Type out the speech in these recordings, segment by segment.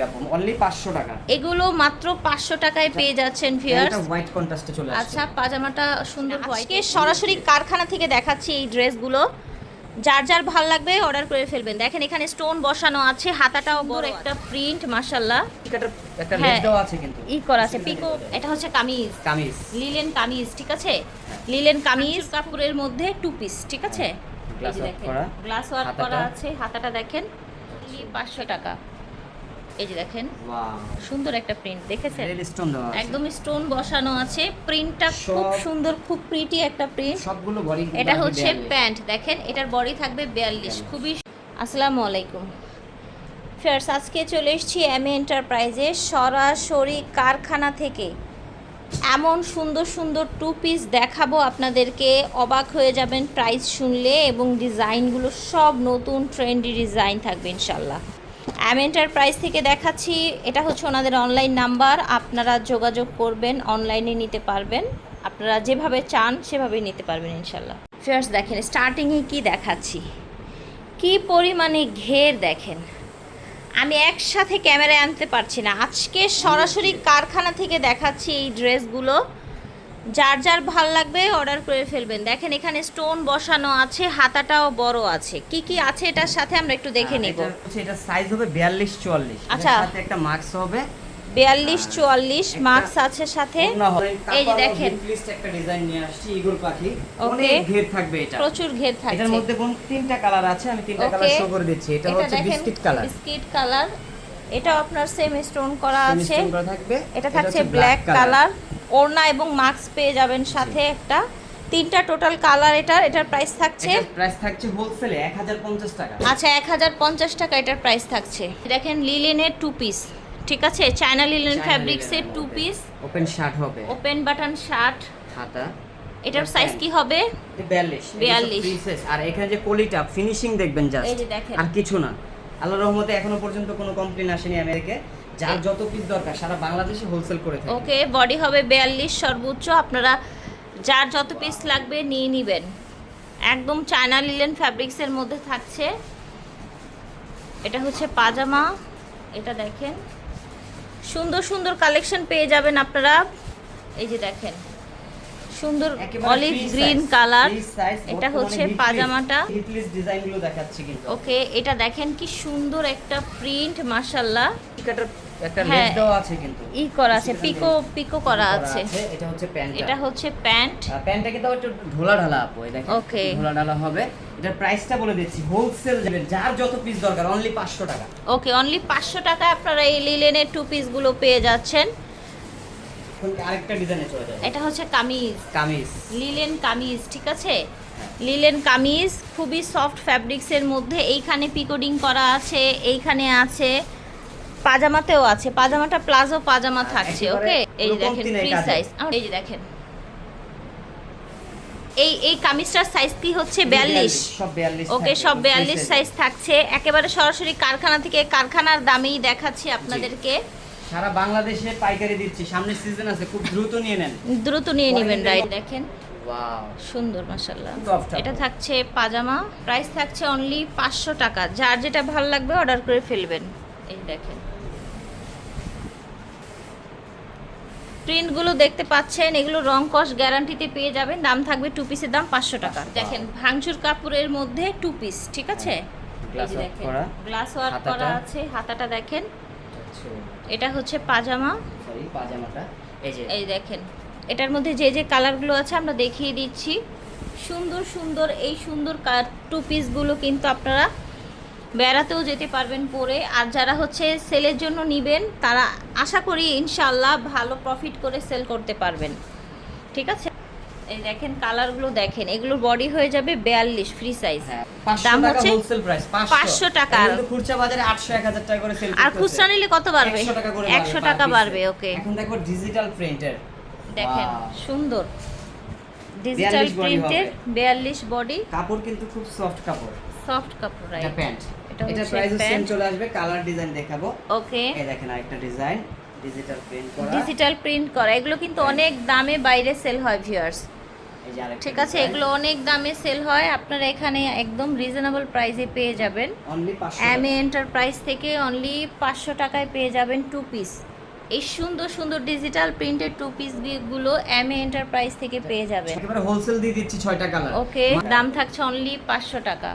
থাকবে আপু অনলি 500 টাকা। এগুলো মাত্র পাঁচশো টাকায় পেয়ে যাচ্ছেন ভিউয়ার্স এটা হোয়াইট কন্ট্রাস্টে চলে আসছে। আচ্ছা পাজামাটা সুন্দর হোয়াইট সরাসরি কারখানা থেকে দেখাচ্ছি এই ড্রেসগুলো। যার যার ভালো লাগবে অর্ডার করে ফেলবেন। দেখেন এখানে স্টোন বসানো আছে হাতাটাও বড় একটা প্রিন্ট মাশাল্লাহ একটা হ্যাঁ। লেস দেওয়া আছে কিন্তু। ই করা আছে। পিকো এটা হচ্ছে কামিজ। কামিজ। লিলেন কামিজ ঠিক আছে? লিলেন কামিজ কাপড়ের মধ্যে টু পিস ঠিক আছে। গ্লাস ওয়ার্ক করা আছে হাতাটা দেখেন। পাঁচশো টাকা। এই যে দেখেন সুন্দর একটা প্রিন্ট দেখেছেন? একদম স্টোন বসানো আছে প্রিন্টটা খুব সুন্দর খুব প্রিটি একটা প্রিন্ট সবগুলো বডি এটা হচ্ছে প্যান্ট দেখেন এটার বডি থাকবে বিয়াল্লিশ খুবই আসসালামু আলাইকুম। আজকে চলে এসেছি এম এন্টারপ্রাইজে সরাসরি কারখানা থেকে। এমন সুন্দর সুন্দর টু পিস দেখাবো আপনাদেরকে। অবাক হয়ে যাবেন প্রাইস শুনলে এবং ডিজাইনগুলো সব নতুন ট্রেন্ডি ডিজাইন থাকবে ইনশাল্লাহ এম এন্টারপ্রাইজ থেকে দেখাচ্ছি, এটা হচ্ছে ওনাদের অনলাইন নাম্বার আপনারা যোগাযোগ করবেন অনলাইনে নিতে পারবেন। আপনারা যেভাবে চান, সেভাবেই নিতে পারবেন ইনশাল্লাহ ফ্রেন্ডস দেখেন স্টার্টিংয়ে কি দেখাচ্ছি? কি পরিমাণে ঘের দেখেন। আমি একসাথে ক্যামেরায় আনতে পারছি না। আজকে সরাসরি কারখানা থেকে দেখাচ্ছি এই ড্রেসগুলো যার যার ভালো লাগবে অর্ডার করে ফেলবেন। দেখেন এখানে স্টোন বসানো আছে হাতাটাও বড় আছে। কি কি আছে এটার সাথে আমরা একটু দেখে নিব। এটা সাইজ হবে 42 44 আচ্ছা। সাথে একটা মার্কস হবে। বিয়াল্লিশ চুয়াল্লিশ একটা- মার্কস আছে সাথে। এই যে দেখেন। list একটা ডিজাইন নিয়ে আসছি ইগল পাখি. অনেক ঘের থাকবে এটা। প্রচুর ঘের থাকবে এটার মধ্যে কোন তিনটা কালার আছে? আমি তিনটা কালার শো করে দিচ্ছি। এটা হচ্ছে বিস্কিট কালার বিস্কিট কালার এটাও আপনার সেম স্টোন করা আছে। এটা থাকছে ব্ল্যাক কালার ওড়না এবং মাস্ক পেয়ে যাবেন সাথে একটা। তিনটা টোটাল কালার এটার এটার প্রাইস থাকছে প্রাইস থাকছে হোলসেলে 1050 টাকা। আচ্ছা এক হাজার পঞ্চাশ টাকা এটার প্রাইস থাকছে। দেখেন লিলেনের টু পিস ঠিক আছে? চায়না লিলেন ফ্যাব্রিক্সের টু পিস ওপেন শার্ট হবে। ওপেন বাটন শার্ট হাতা। এটার সাইজ কি হবে? 42 42 পিসেস আর এখানে যে কলিটা ফিনিশিং দেখবেন জাস্ট এই যে দেখেন। আর কিছু না। আল্লাহর রহমতে এখনও পর্যন্ত কোনো কমপ্লেইন আসেনি আমেরিকায় যার যত পিস দরকার সারা বাংলাদেশে হোলসেল করে থাকে। ওকে বডি হবে বিয়াল্লিশ সর্বোচ্চ আপনারা যার যত পিস লাগবে নিয়ে নেবেন। একদম চায়না লিলেন ফ্যাব্রিক্সের মধ্যে থাকছে। এটা হচ্ছে পাজামা এটা দেখেন। সুন্দর সুন্দর কালেকশন পেয়ে যাবেন আপনারা। এই যে দেখেন। সুন্দর অলিভ গ্রিন কালার এটা হচ্ছে পাজামাটা। ডিজাইনগুলো দেখাচ্ছি কিন্তু। ওকে এটা দেখেন কি সুন্দর একটা প্রিন্ট একটা হ্যাঁ। লেস দেওয়া আছে কিন্তু। ই করা আছে পিকো পিকো করা আছে। এটা হচ্ছে প্যান্ট এটা হচ্ছে প্যান্ট। প্যান্টটা কিন্তু একটু ঢোলা ঢালা আপু এই দেখেন Okay. ঢোলা ঢালা হবে। এটার প্রাইসটা বলে দিচ্ছি হোলসেল যাবেন যার যত পিস দরকার অনলি 500 টাকা। ওকে অনলি আপনারা এই লিলেনের টু পিসগুলো পেয়ে যাচ্ছেন। আরেকটা ডিজাইনে চলে যায় এটা হচ্ছে কামিজ। কামিজ। লিলেন কামিজ ঠিক আছে? লিলেন কামিজ খুবই সফট ফ্যাব্রিক্সের মধ্যে। এইখানে পিকোডিং করা আছে এইখানে আছে। পাজামাতেও আছে। পাজামাটা প্লাজো পাজামা থাকছে ওকে এই যে দেখেন ফ্রি সাইজ এই যে দেখেন। এই এই কামিজটার সাইজ কি হচ্ছে? বিয়াল্লিশ সব 42 ওকে সব বিয়াল্লিশ সাইজ থাকছে। একেবারে সরাসরি কারখানা থেকে কারখানার দামেই দেখাচ্ছি আপনাদেরকে। সারা বাংলাদেশে পাইকারি দিচ্ছি। সামনে সিজন আছে খুব দ্রুত নিয়ে নেন। দ্রুত নিয়ে নেবেন রাইট দেখেন। সুন্দর মাসাল্লাহ এটা থাকছে পাজামা। প্রাইস থাকছে অনলি পাঁচশো টাকা। যার যেটা ভালো লাগবে অর্ডার করে ফেলবেন। এই দেখেন। প্রিন্টগুলো দেখতে পাচ্ছেন এগুলো রং কস গ্যারান্টিতে পেয়ে যাবেন। দাম থাকবে টু পিসের দাম পাঁচশো টাকা। দেখেন ভাঙচুর কাপড়ের মধ্যে টু পিস ঠিক আছে? গ্লাস ওয়ার্ক করা আছে হাতাটা দেখেন। এটা হচ্ছে পাজামা। সরি পাজামাটা। এই যে এই দেখেন এটার মধ্যে যে যে কালারগুলো আছে আমরা দেখিয়ে দিচ্ছি। সুন্দর সুন্দর এই সুন্দর টু পিসগুলো কিন্তু আপনারা বেড়াতেও যেতে পারবেন পরে। আর যারা হচ্ছে সেলের জন্য নেবেন তারা আশা করি ইনশাল্লাহ ভালো প্রফিট করে সেল করতে পারবেন। ঠিক আছে? এই দেখেন কালারগুলো দেখেন এগুলোর বডি হয়ে যাবে বিয়াল্লিশ ফ্রি সাইজ হ্যাঁ 500 দাম হচ্ছে 500 টাকা। খুচরা বাজারে 800 1000 টাকা করে সেল আর খুচরা নিলে কত বাড়বে? 100 টাকা করে একশো টাকা বাড়বে ওকে এখন দেখো ডিজিটাল প্রিন্টের দেখেন সুন্দর। ডিজিটাল 42 প্রিন্টের হবে। বিয়াল্লিশ বডি কাপড় কিন্তু খুব সফট কাপড়। সফট কাপড় এটা রাইট প্যান্ট এটা প্রাইস সেম চলে আসবে কালার ডিজাইন দেখাবো। ওকে এই দেখেন আরেকটা ডিজাইন ডিজিটাল প্রিন্ট করা। ডিজিটাল প্রিন্ট করা এগুলো কিন্তু অনেক দামে বাইরে সেল হয় ভিউয়ার্স ঠিক আছে এগুলো অনেক দামে সেল হয়। আপনারা এখানে একদম রিজনেবল প্রাইসে পেয়ে যাবেন। 500 অ্যামি এন্টারপ্রাইজ থেকে অনলি পাঁচশো টাকায় পেয়ে যাবেন টু পিস এই সুন্দর সুন্দর ডিজিটাল প্রিন্টেড টু পিসগুলো অ্যামি এন্টারপ্রাইজ থেকে পেয়ে যাবেন। একেবারে হোলসেল দিয়ে দিচ্ছি ছয়টা কালার ওকে দাম থাকছে অনলি পাঁচশো টাকা।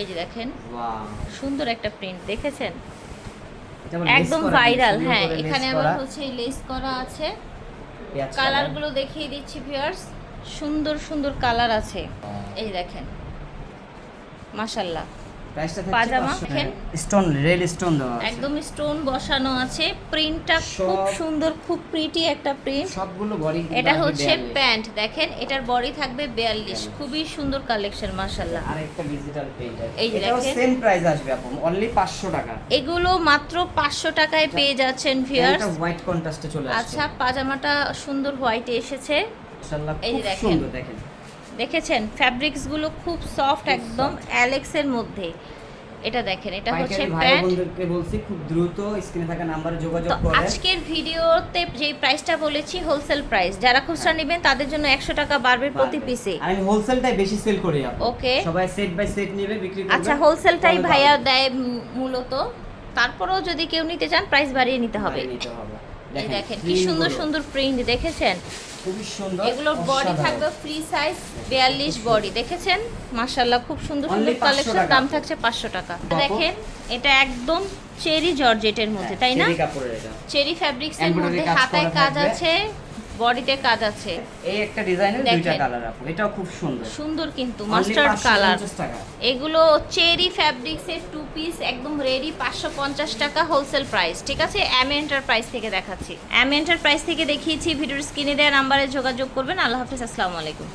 এই যে দেখেন সুন্দর একটা প্রিন্ট দেখেছেন? একদম ভাইরাল হ্যাঁ এখানে আবার হচ্ছে লেস করা আছে। কালারগুলো দেখিয়ে দিচ্ছি ভিউয়ার্স সুন্দর সুন্দর কালার আছে। এই দেখেন। মাশাল্লাহ পাজামা দেখেন। স্টোন রেড স্টোন দেওয়া একদম স্টোন বসানো আছে। প্রিন্টটা খুব সুন্দর খুব প্রিটি একটা প্রিন্ট সবগুলো বডি এটা হচ্ছে প্যান্ট। দেখেন এটার বডি থাকবে বিয়াল্লিশ। খুবই সুন্দর কালেকশন ডিজিটাল প্রিন্ট এই এটাও দেখেন। সেম প্রাইস আসবে আপু। অনলি 500 টাকা। এগুলো মাত্র পাঁচশো টাকায় পেয়ে যাচ্ছেন ভিউয়ার্স এটা হোয়াইট কন্ট্রাস্টে চলে আসছে। আচ্ছা পাজামাটা সুন্দর হোয়াইটে এসেছে। মাশাআল্লাহ এই যে খুব দেখেন। দেখেছেন? ফ্যাব্রিক্সগুলো খুব সফট একদম অ্যালেক্সের মধ্যে। এটা দেখেন এটা হচ্ছে প্যান্ট বলছি খুব দ্রুত স্ক্রিনে থাকা নাম্বারে যোগাযোগ করে। আজকের ভিডিওতে যেই প্রাইসটা বলেছি হোলসেল প্রাইস যারা খুচরা নেবেন তাদের জন্য একশো টাকা বাড়বে প্রতি পিসে আমি হোলসেলটাই বেশি সেল করি ওকে। সবাই সেট বাই সেট নেবে বিক্রি করবে। আচ্ছা হোলসেলটাই ভাইয়া দেয় মূলত। তারপরেও যদি কেউ নিতে চান প্রাইস বাড়িয়ে নিতে হবে। নিতে হবে। দেখেন কি সুন্দর সুন্দর প্রিন্ট দেখেছেন? খুবই সুন্দর এগুলোর বডি থাকবে ফ্রি সাইজ বিয়াল্লিশ বডি দেখেছেন? মাশাল্লাহ খুব সুন্দর সুন্দর কালেকশন দাম থাকছে পাঁচশো টাকা। দেখেন এটা একদম চেরি জর্জেটের মধ্যে তাই না? চেরি ফ্যাব্রিক্স এর মধ্যে হাতায় কাজ আছে। বডিতে কাজ আছে। এই একটা ডিজাইনের দুইটা কালার আপু এটাও খুব সুন্দর। সুন্দর কিন্তু মাস্টার্ড কালার এগুলো চেরি ফ্যাব্রিক্সের টু পিস একদম রেডি পাঁচশো পঞ্চাশ টাকা হোলসেল প্রাইস ঠিক আছে? এম এন্টারপ্রাইজ থেকে দেখাচ্ছি। এম এন্টারপ্রাইজ থেকে দেখিয়েছি ভিডিওর স্ক্রিনে দেওয়া নাম্বারে যোগাযোগ করবেন। আল্লাহ হাফেজ আসসালামু আলাইকুম।